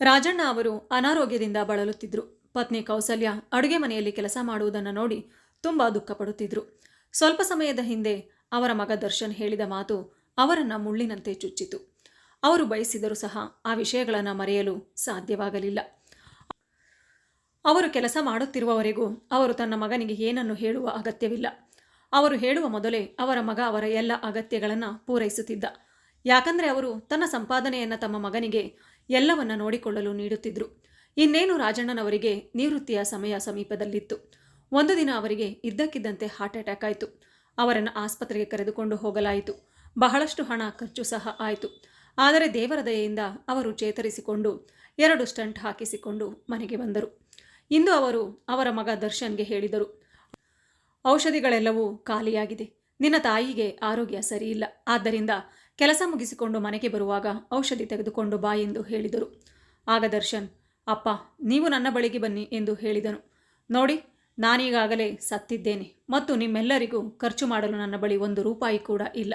ರಾಜಣ್ಣ ಅವರು ಅನಾರೋಗ್ಯದಿಂದ ಬಳಲುತ್ತಿದ್ದರು ಪತ್ನಿ ಕೌಸಲ್ಯ ಅಡುಗೆ ಮನೆಯಲ್ಲಿ ಕೆಲಸ ಮಾಡುವುದನ್ನು ನೋಡಿ ತುಂಬ ದುಃಖಪಡುತ್ತಿದ್ದರು ಸ್ವಲ್ಪ ಸಮಯದ ಹಿಂದೆ ಅವರ ಮಗ ದರ್ಶನ್ ಹೇಳಿದ ಮಾತು ಅವರನ್ನು ಮುಳ್ಳಿನಂತೆ ಚುಚ್ಚಿತು. ಅವರು ಬಯಸಿದರೂ ಸಹ ಆ ವಿಷಯಗಳನ್ನು ಮರೆಯಲು ಸಾಧ್ಯವಾಗಲಿಲ್ಲ. ಅವರು ಕೆಲಸ ಮಾಡುತ್ತಿರುವವರೆಗೂ ಅವರು ತನ್ನ ಮಗನಿಗೆ ಏನನ್ನು ಹೇಳುವ ಅಗತ್ಯವಿಲ್ಲ. ಅವರು ಹೇಳುವ ಮೊದಲೇ ಅವರ ಮಗ ಅವರ ಎಲ್ಲ ಅಗತ್ಯಗಳನ್ನು ಪೂರೈಸುತ್ತಿದ್ದ. ಯಾಕಂದರೆ ಅವರು ತನ್ನ ಸಂಪಾದನೆಯನ್ನು ತಮ್ಮ ಮಗನಿಗೆ ಎಲ್ಲವನ್ನ ನೋಡಿಕೊಳ್ಳಲು ನೀಡುತ್ತಿದ್ದರು ಇನ್ನೇನು ರಾಜಣ್ಣನವರಿಗೆ ನಿವೃತ್ತಿಯ ಸಮಯ ಸಮೀಪದಲ್ಲಿತ್ತು. ಒಂದು ದಿನ ಅವರಿಗೆ ಇದ್ದಕ್ಕಿದ್ದಂತೆ ಹಾರ್ಟ್ ಅಟ್ಯಾಕ್ ಆಯಿತು. ಅವರನ್ನು ಆಸ್ಪತ್ರೆಗೆ ಕರೆದುಕೊಂಡು ಹೋಗಲಾಯಿತು. ಬಹಳಷ್ಟು ಹಣ ಖರ್ಚು ಸಹ ಆಯಿತು. ಆದರೆ ದೇವರ ದಯೆಯಿಂದ ಅವರು ಚೇತರಿಸಿಕೊಂಡು, ಎರಡು ಸ್ಟಂಟ್ ಹಾಕಿಸಿಕೊಂಡು ಮನೆಗೆ ಬಂದರು. ಇಂದು ಅವರು ಅವರ ಮಗ ದರ್ಶನ್ಗೆ ಹೇಳಿದರು, ಔಷಧಿಗಳೆಲ್ಲವೂ ಖಾಲಿಯಾಗಿದೆ. ನಿನ್ನ ತಾಯಿಗೆ ಆರೋಗ್ಯ ಸರಿಯಿಲ್ಲ. ಆದ್ದರಿಂದ ಕೆಲಸ ಮುಗಿಸಿಕೊಂಡು ಮನೆಗೆ ಬರುವಾಗ ಔಷಧಿ ತೆಗೆದುಕೊಂಡು ಬಾ ಎಂದು ಹೇಳಿದರು. ಆಗ ದರ್ಶನ್, ಅಪ್ಪ, ನೀವು ನನ್ನ ಬಳಿಗೆ ಬನ್ನಿ ಎಂದು ಹೇಳಿದನು. ನೋಡಿ, ನಾನೀಗಾಗಲೇ ಸತ್ತಿದ್ದೇನೆ ಮತ್ತು ನಿಮ್ಮೆಲ್ಲರಿಗೂ ಖರ್ಚು ಮಾಡಲು ನನ್ನ ಬಳಿ ಒಂದು ರೂಪಾಯಿ ಕೂಡ ಇಲ್ಲ.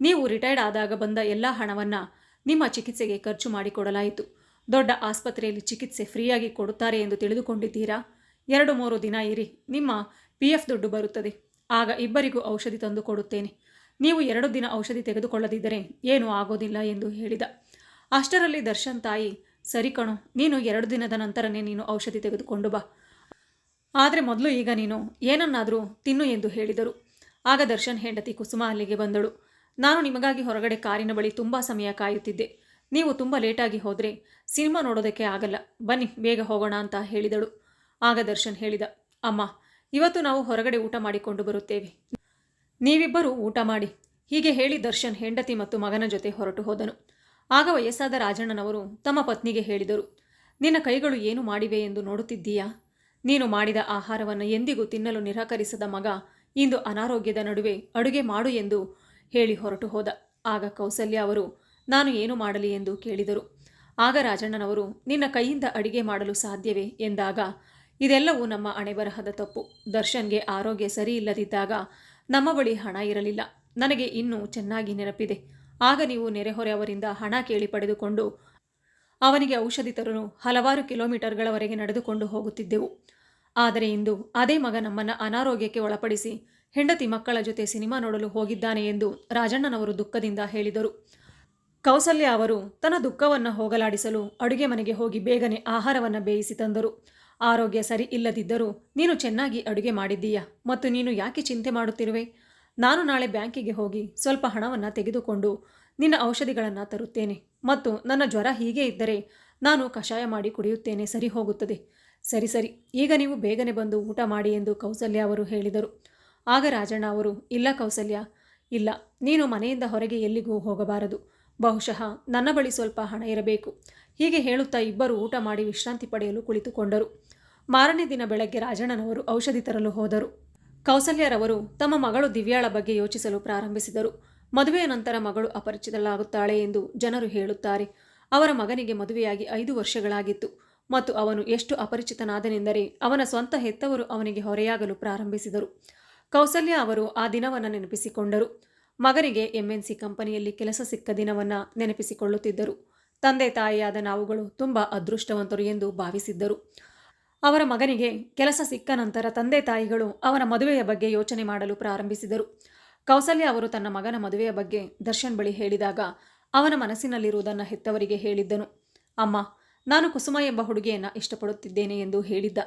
ನೀವು ರಿಟೈರ್ಡ್ ಆದಾಗ ಬಂದ ಎಲ್ಲ ಹಣವನ್ನು ನಿಮ್ಮ ಚಿಕಿತ್ಸೆಗೆ ಖರ್ಚು ಮಾಡಿಕೊಡಲಾಯಿತು. ದೊಡ್ಡ ಆಸ್ಪತ್ರೆಯಲ್ಲಿ ಚಿಕಿತ್ಸೆ ಫ್ರೀಯಾಗಿ ಕೊಡುತ್ತಾರೆ ಎಂದು ತಿಳಿದುಕೊಂಡಿದ್ದೀರಾ? ಎರಡು ಮೂರು ದಿನ ಇರಿ, ನಿಮ್ಮ ಪಿ ಎಫ್ ದುಡ್ಡು ಬರುತ್ತದೆ. ಆಗ ಇಬ್ಬರಿಗೂ ಔಷಧಿ ತಂದು ಕೊಡುತ್ತೇನೆ. ನೀವು ಎರಡು ದಿನ ಔಷಧಿ ತೆಗೆದುಕೊಳ್ಳದಿದ್ದರೆ ಏನೂ ಆಗೋದಿಲ್ಲ ಎಂದು ಹೇಳಿದ. ಅಷ್ಟರಲ್ಲಿ ದರ್ಶನ್ ತಾಯಿ, ಸರಿ ಕಣು, ನೀನು ಎರಡು ದಿನದ ನಂತರನೇ ನೀನು ಔಷಧಿ ತೆಗೆದುಕೊಂಡು ಬಾ. ಆದರೆ ಮೊದಲು ಈಗ ನೀನು ಏನನ್ನಾದರೂ ತಿನ್ನು ಎಂದು ಹೇಳಿದರು. ಆಗ ದರ್ಶನ್ ಹೆಂಡತಿ ಕುಸುಮ ಅಲ್ಲಿಗೆ ಬಂದಳು. ನಾನು ನಿಮಗಾಗಿ ಹೊರಗಡೆ ಕಾರಿನ ಬಳಿ ತುಂಬ ಸಮಯ ಕಾಯುತ್ತಿದ್ದೆ. ನೀವು ತುಂಬ ಲೇಟಾಗಿ ಹೋದರೆ ಸಿನಿಮಾ ನೋಡೋದಕ್ಕೆ ಆಗಲ್ಲ. ಬನ್ನಿ, ಬೇಗ ಹೋಗೋಣ ಅಂತ ಹೇಳಿದಳು. ಆಗ ದರ್ಶನ್ ಹೇಳಿದ, ಅಮ್ಮ, ಇವತ್ತು ನಾವು ಹೊರಗಡೆ ಊಟ ಮಾಡಿಕೊಂಡು ಬರುತ್ತೇವೆ. ನೀವಿಬ್ಬರೂ ಊಟ ಮಾಡಿ. ಹೀಗೆ ಹೇಳಿ ದರ್ಶನ್ ಹೆಂಡತಿ ಮತ್ತು ಮಗನ ಜೊತೆ ಹೊರಟು ಹೋದನು. ಆಗ ವಯಸ್ಸಾದ ರಾಜಣ್ಣನವರು ತಮ್ಮ ಪತ್ನಿಗೆ ಹೇಳಿದರು, ನಿನ್ನ ಕೈಗಳು ಏನು ಮಾಡಿವೆ ಎಂದು ನೋಡುತ್ತಿದ್ದೀಯಾ? ನೀನು ಮಾಡಿದ ಆಹಾರವನ್ನು ಎಂದಿಗೂ ತಿನ್ನಲು ನಿರಾಕರಿಸದ ಮಗ ಇಂದು ಅನಾರೋಗ್ಯದ ನಡುವೆ ಅಡುಗೆ ಮಾಡು ಎಂದು ಹೇಳಿ ಹೊರಟು ಹೋದ. ಆಗ ಕೌಸಲ್ಯ ಅವರು, ನಾನು ಏನು ಮಾಡಲಿ ಎಂದು ಕೇಳಿದರು. ಆಗ ರಾಜಣ್ಣನವರು, ನಿನ್ನ ಕೈಯಿಂದ ಅಡಿಗೆ ಮಾಡಲು ಸಾಧ್ಯವೇ? ಎಂದಾಗ, ಇದೆಲ್ಲವೂ ನಮ್ಮ ಅಣೆಬರಹದ ತಪ್ಪು. ದರ್ಶನ್ಗೆ ಆರೋಗ್ಯ ಸರಿ ಇಲ್ಲದಿದ್ದಾಗ ನಮ್ಮ ಬಳಿ ಹಣ ಇರಲಿಲ್ಲ. ನನಗೆ ಇನ್ನೂ ಚೆನ್ನಾಗಿ ನೆನಪಿದೆ. ಆಗ ನೀವು ನೆರೆಹೊರೆ ಅವರಿಂದ ಹಣ ಕೇಳಿ ಪಡೆದುಕೊಂಡು ಅವನಿಗೆ ಔಷಧಿ ತರಲು ಹಲವಾರು ಕಿಲೋಮೀಟರ್ಗಳವರೆಗೆ ನಡೆದುಕೊಂಡು ಹೋಗುತ್ತಿದ್ದೆವು. ಆದರೆ ಇಂದು ಅದೇ ಮಗ ನಮ್ಮನ್ನು ಅನಾರೋಗ್ಯಕ್ಕೆ ಒಳಪಡಿಸಿ ಹೆಂಡತಿ ಮಕ್ಕಳ ಜೊತೆ ಸಿನಿಮಾ ನೋಡಲು ಹೋಗಿದ್ದಾನೆ ಎಂದು ರಾಜಣ್ಣನವರು ದುಃಖದಿಂದ ಹೇಳಿದರು. ಕೌಸಲ್ಯ ಅವರು ತನ್ನ ದುಃಖವನ್ನು ಹೋಗಲಾಡಿಸಲು ಅಡುಗೆ ಮನೆಗೆ ಹೋಗಿ ಬೇಗನೆ ಆಹಾರವನ್ನು ಬೇಯಿಸಿ ತಂದರು. ಆರೋಗ್ಯ ಸರಿ ಇಲ್ಲದಿದ್ದರೂ ನೀನು ಚೆನ್ನಾಗಿ ಅಡುಗೆ ಮಾಡಿದ್ದೀಯ ಮತ್ತು ನೀನು ಯಾಕೆ ಚಿಂತೆ ಮಾಡುತ್ತಿರುವೆ? ನಾನು ನಾಳೆ ಬ್ಯಾಂಕಿಗೆ ಹೋಗಿ ಸ್ವಲ್ಪ ಹಣವನ್ನು ತೆಗೆದುಕೊಂಡು ನಿನ್ನ ಔಷಧಿಗಳನ್ನು ತರುತ್ತೇನೆ ಮತ್ತು ನನ್ನ ಜ್ವರ ಹೀಗೆ ಇದ್ದರೆ ನಾನು ಕಷಾಯ ಮಾಡಿ ಕುಡಿಯುತ್ತೇನೆ. ಸರಿ ಹೋಗುತ್ತದೆ. ಸರಿ ಸರಿ. ಈಗ ನೀವು ಬೇಗನೆ ಬಂದು ಊಟ ಮಾಡಿ ಎಂದು ಕೌಸಲ್ಯ ಅವರು ಹೇಳಿದರು. ಆಗ ರಾಜಣ್ಣ ಅವರು, ಇಲ್ಲ ಕೌಸಲ್ಯ, ಇಲ್ಲ. ನೀನು ಮನೆಯಿಂದ ಹೊರಗೆ ಎಲ್ಲಿಗೂ ಹೋಗಬಾರದು. ಬಹುಶಃ ನನ್ನ ಬಳಿ ಸ್ವಲ್ಪ ಹಣ ಇರಬೇಕು. ಹೀಗೆ ಹೇಳುತ್ತಾ ಇಬ್ಬರು ಊಟ ಮಾಡಿ ವಿಶ್ರಾಂತಿ ಪಡೆಯಲು ಕುಳಿತುಕೊಂಡರು. ಮಾರನೇ ದಿನ ಬೆಳಗ್ಗೆ ರಾಜಣ್ಣನವರು ಔಷಧಿ ತರಲು ಹೋದರು. ಕೌಸಲ್ಯರವರು ತಮ್ಮ ಮಗಳು ದಿವ್ಯಾಳ ಬಗ್ಗೆ ಯೋಚಿಸಲು ಪ್ರಾರಂಭಿಸಿದರು. ಮದುವೆಯ ನಂತರ ಮಗಳು ಅಪರಿಚಿತಳಾಗುತ್ತಾಳೆ ಎಂದು ಜನರು ಹೇಳುತ್ತಾರೆ. ಅವರ ಮಗನಿಗೆ ಮದುವೆಯಾಗಿ ಐದು ವರ್ಷಗಳಾಗಿತ್ತು ಮತ್ತು ಅವನು ಎಷ್ಟು ಅಪರಿಚಿತನಾದನೆಂದರೆ ಅವನ ಸ್ವಂತ ಹೆತ್ತವರು ಅವನಿಗೆ ಹೊರೆಯಾಗಲು ಪ್ರಾರಂಭಿಸಿದರು. ಕೌಸಲ್ಯ ಅವರು ಆ ದಿನವನ್ನು ನೆನಪಿಸಿಕೊಂಡರು. ಮಗನಿಗೆ ಎಂಎನ್ಸಿ ಕಂಪನಿಯಲ್ಲಿ ಕೆಲಸ ಸಿಕ್ಕ ದಿನವನ್ನು ನೆನಪಿಸಿಕೊಳ್ಳುತ್ತಿದ್ದರು. ತಂದೆ ತಾಯಿಯಾದ ನಾವುಗಳು ತುಂಬ ಅದೃಷ್ಟವಂತರು ಎಂದು ಭಾವಿಸಿದ್ದರು. ಅವರ ಮಗನಿಗೆ ಕೆಲಸ ಸಿಕ್ಕ ನಂತರ ತಂದೆ ತಾಯಿಗಳು ಅವನ ಮದುವೆಯ ಬಗ್ಗೆ ಯೋಚನೆ ಮಾಡಲು ಪ್ರಾರಂಭಿಸಿದರು. ಕೌಸಲ್ಯ ಅವರು ತನ್ನ ಮಗನ ಮದುವೆಯ ಬಗ್ಗೆ ದರ್ಶನ್ ಬಳಿ ಹೇಳಿದಾಗ ಅವನ ಮನಸ್ಸಿನಲ್ಲಿರುವುದನ್ನು ಹೆತ್ತವರಿಗೆ ಹೇಳಿದ್ದನು. ಅಮ್ಮ, ನಾನು ಕುಸುಮ ಎಂಬ ಹುಡುಗಿಯನ್ನು ಇಷ್ಟಪಡುತ್ತಿದ್ದೇನೆ ಎಂದು ಹೇಳಿದ್ದ.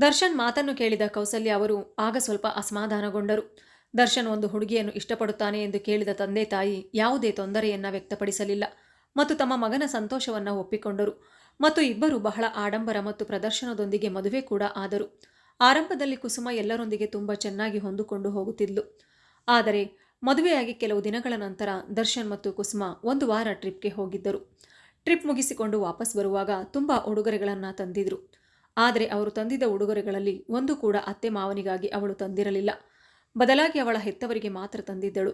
ದರ್ಶನ್ ಮಾತನ್ನು ಕೇಳಿದ ಕೌಸಲ್ಯ ಅವರು ಆಗ ಸ್ವಲ್ಪ ಅಸಮಾಧಾನಗೊಂಡರು. ದರ್ಶನ್ ಒಂದು ಹುಡುಗಿಯನ್ನು ಇಷ್ಟಪಡುತ್ತಾನೆ ಎಂದು ಕೇಳಿದ ತಂದೆ ತಾಯಿ ಯಾವುದೇ ತೊಂದರೆಯನ್ನು ವ್ಯಕ್ತಪಡಿಸಲಿಲ್ಲ ಮತ್ತು ತಮ್ಮ ಮಗನ ಸಂತೋಷವನ್ನು ಒಪ್ಪಿಕೊಂಡರು. ಮತ್ತು ಇಬ್ಬರು ಬಹಳ ಆಡಂಬರ ಮತ್ತು ಪ್ರದರ್ಶನದೊಂದಿಗೆ ಮದುವೆ ಕೂಡ ಆದರು. ಆರಂಭದಲ್ಲಿ ಕುಸುಮ ಎಲ್ಲರೊಂದಿಗೆ ತುಂಬ ಚೆನ್ನಾಗಿ ಹೊಂದಿಕೊಂಡು ಹೋಗುತ್ತಿದ್ಲು. ಆದರೆ ಮದುವೆಯಾಗಿ ಕೆಲವು ದಿನಗಳ ನಂತರ ದರ್ಶನ್ ಮತ್ತು ಕುಸುಮ ಒಂದು ವಾರ ಟ್ರಿಪ್ಗೆ ಹೋಗಿದ್ದರು. ಟ್ರಿಪ್ ಮುಗಿಸಿಕೊಂಡು ವಾಪಸ್ ಬರುವಾಗ ತುಂಬ ಉಡುಗೊರೆಗಳನ್ನು ತಂದಿದ್ರು. ಆದರೆ ಅವರು ತಂದಿದ್ದ ಉಡುಗೊರೆಗಳಲ್ಲಿ ಒಂದು ಕೂಡ ಅತ್ತೆ ಮಾವನಿಗಾಗಿ ಅವಳು ತಂದಿರಲಿಲ್ಲ. ಬದಲಾಗಿ ಅವಳ ಹೆತ್ತವರಿಗೆ ಮಾತ್ರ ತಂದಿದ್ದಳು.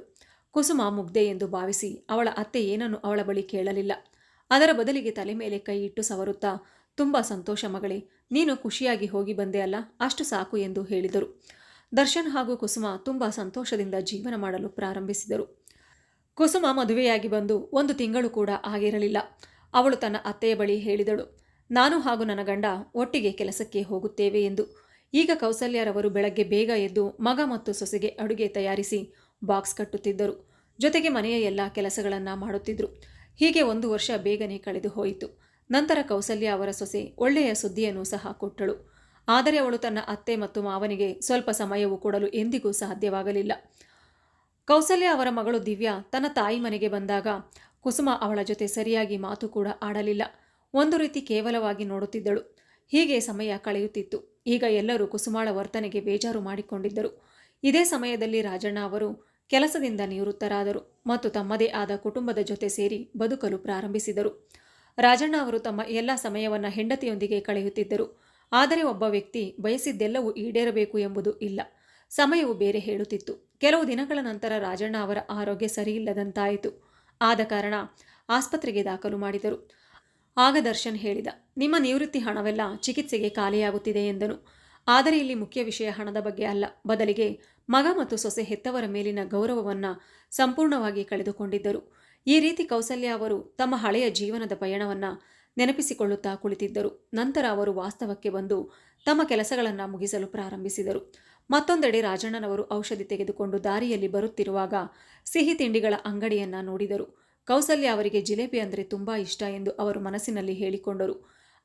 ಕುಸುಮ ಮುಗ್ಧೆ ಎಂದು ಭಾವಿಸಿ ಅವಳ ಅತ್ತೆ ಏನನ್ನು ಅವಳ ಬಳಿ ಕೇಳಲಿಲ್ಲ. ಅದರ ಬದಲಿಗೆ ತಲೆ ಮೇಲೆ ಕೈ ಇಟ್ಟು ಸವರುತ್ತಾ, ತುಂಬ ಸಂತೋಷ ಮಗಳೇ, ನೀನು ಖುಷಿಯಾಗಿ ಹೋಗಿ ಬಂದೆ ಅಲ್ಲ, ಅಷ್ಟು ಸಾಕು ಎಂದು ಹೇಳಿದರು. ದರ್ಶನ್ ಹಾಗೂ ಕುಸುಮ ತುಂಬ ಸಂತೋಷದಿಂದ ಜೀವನ ಮಾಡಲು ಪ್ರಾರಂಭಿಸಿದರು. ಕುಸುಮ ಮದುವೆಯಾಗಿ ಬಂದು ಒಂದು ತಿಂಗಳು ಕೂಡ ಆಗಿರಲಿಲ್ಲ. ಅವಳು ತನ್ನ ಅತ್ತೆಯ ಬಳಿ ಹೇಳಿದಳು, ನಾನು ಹಾಗೂ ನನ್ನ ಗಂಡ ಒಟ್ಟಿಗೆ ಕೆಲಸಕ್ಕೆ ಹೋಗುತ್ತೇವೆ ಎಂದು. ಈಗ ಕೌಸಲ್ಯರವರು ಬೆಳಗ್ಗೆ ಬೇಗ ಎದ್ದು ಮಗ ಮತ್ತು ಸೊಸೆಗೆ ಅಡುಗೆ ತಯಾರಿಸಿ ಬಾಕ್ಸ್ ಕಟ್ಟುತ್ತಿದ್ದರು. ಜೊತೆಗೆ ಮನೆಯ ಎಲ್ಲ ಕೆಲಸಗಳನ್ನು ಮಾಡುತ್ತಿದ್ದರು ಹೀಗೆ ಒಂದು ವರ್ಷ ಬೇಗನೆ ಕಳೆದು ಹೋಯಿತು. ನಂತರ ಕೌಸಲ್ಯ ಅವರ ಸೊಸೆ ಒಳ್ಳೆಯ ಸುದ್ದಿಯನ್ನು ಸಹ ಕೊಟ್ಟಳು. ಆದರೆ ಅವಳು ತನ್ನ ಅತ್ತೆ ಮತ್ತು ಮಾವನಿಗೆ ಸ್ವಲ್ಪ ಸಮಯವು ಕೊಡಲು ಎಂದಿಗೂ ಸಾಧ್ಯವಾಗಲಿಲ್ಲ. ಕೌಸಲ್ಯ ಅವರ ಮಗಳು ದಿವ್ಯಾ ತನ್ನ ತಾಯಿ ಮನೆಗೆ ಬಂದಾಗ ಕುಸುಮ ಅವಳ ಜೊತೆ ಸರಿಯಾಗಿ ಮಾತು ಕೂಡ ಆಡಲಿಲ್ಲ. ಒಂದು ರೀತಿ ಕೇವಲವಾಗಿ ನೋಡುತ್ತಿದ್ದಳು. ಹೀಗೆ ಸಮಯ ಕಳೆಯುತ್ತಿತ್ತು. ಈಗ ಎಲ್ಲರೂ ಕುಸುಮಾಳ ವರ್ತನೆಗೆ ಬೇಜಾರು ಮಾಡಿಕೊಂಡಿದ್ದರು. ಇದೇ ಸಮಯದಲ್ಲಿ ರಾಜಣ್ಣ ಅವರು ಕೆಲಸದಿಂದ ನಿವೃತ್ತರಾದರು ಮತ್ತು ತಮ್ಮದೇ ಆದ ಕುಟುಂಬದ ಜೊತೆ ಸೇರಿ ಬದುಕಲು ಪ್ರಾರಂಭಿಸಿದರು. ರಾಜಣ್ಣ ಅವರು ತಮ್ಮ ಎಲ್ಲ ಸಮಯವನ್ನು ಹೆಂಡತಿಯೊಂದಿಗೆ ಕಳೆಯುತ್ತಿದ್ದರು. ಆದರೆ ಒಬ್ಬ ವ್ಯಕ್ತಿ ಬಯಸಿದ್ದೆಲ್ಲವೂ ಈಡೇರಬೇಕು ಎಂಬುದು ಇಲ್ಲ. ಸಮಯವು ಬೇರೆ ಹೇಳುತ್ತಿತ್ತು. ಕೆಲವು ದಿನಗಳ ನಂತರ ರಾಜಣ್ಣ ಅವರ ಆರೋಗ್ಯ ಸರಿಯಿಲ್ಲದಂತಾಯಿತು. ಆದ ಕಾರಣ ಆಸ್ಪತ್ರೆಗೆ ದಾಖಲು ಮಾಡಿದರು. ಆಗ ದರ್ಶನ್ ಹೇಳಿದ, ನಿಮ್ಮ ನಿವೃತ್ತಿ ಹಣವೆಲ್ಲ ಚಿಕಿತ್ಸೆಗೆ ಖಾಲಿಯಾಗುತ್ತಿದೆ ಎಂದನು. ಆದರೆ ಇಲ್ಲಿ ಮುಖ್ಯ ವಿಷಯ ಹಣದ ಬಗ್ಗೆ ಅಲ್ಲ. ಬದಲಿಗೆ ಮಗ ಮತ್ತು ಸೊಸೆ ಹೆತ್ತವರ ಮೇಲಿನ ಗೌರವವನ್ನು ಸಂಪೂರ್ಣವಾಗಿ ಕಳೆದುಕೊಂಡಿದ್ದರು. ಈ ರೀತಿ ಕೌಸಲ್ಯ ಅವರು ತಮ್ಮ ಹಳೆಯ ಜೀವನದ ಪಯಣವನ್ನು ನೆನಪಿಸಿಕೊಳ್ಳುತ್ತಾ ಕುಳಿತಿದ್ದರು. ನಂತರ ಅವರು ವಾಸ್ತವಕ್ಕೆ ಬಂದು ತಮ್ಮ ಕೆಲಸಗಳನ್ನು ಮುಗಿಸಲು ಪ್ರಾರಂಭಿಸಿದರು. ಮತ್ತೊಂದೆಡೆ ರಾಜಣ್ಣನವರು ಔಷಧಿ ತೆಗೆದುಕೊಂಡು ದಾರಿಯಲ್ಲಿ ಬರುತ್ತಿರುವಾಗ ಸಿಹಿ ತಿಂಡಿಗಳ ಅಂಗಡಿಯನ್ನು ನೋಡಿದರು. ಕೌಸಲ್ಯ ಅವರಿಗೆ ಜಿಲೇಬಿ ಅಂದರೆ ತುಂಬಾ ಇಷ್ಟ ಎಂದು ಅವರು ಮನಸ್ಸಿನಲ್ಲಿ ಹೇಳಿಕೊಂಡರು.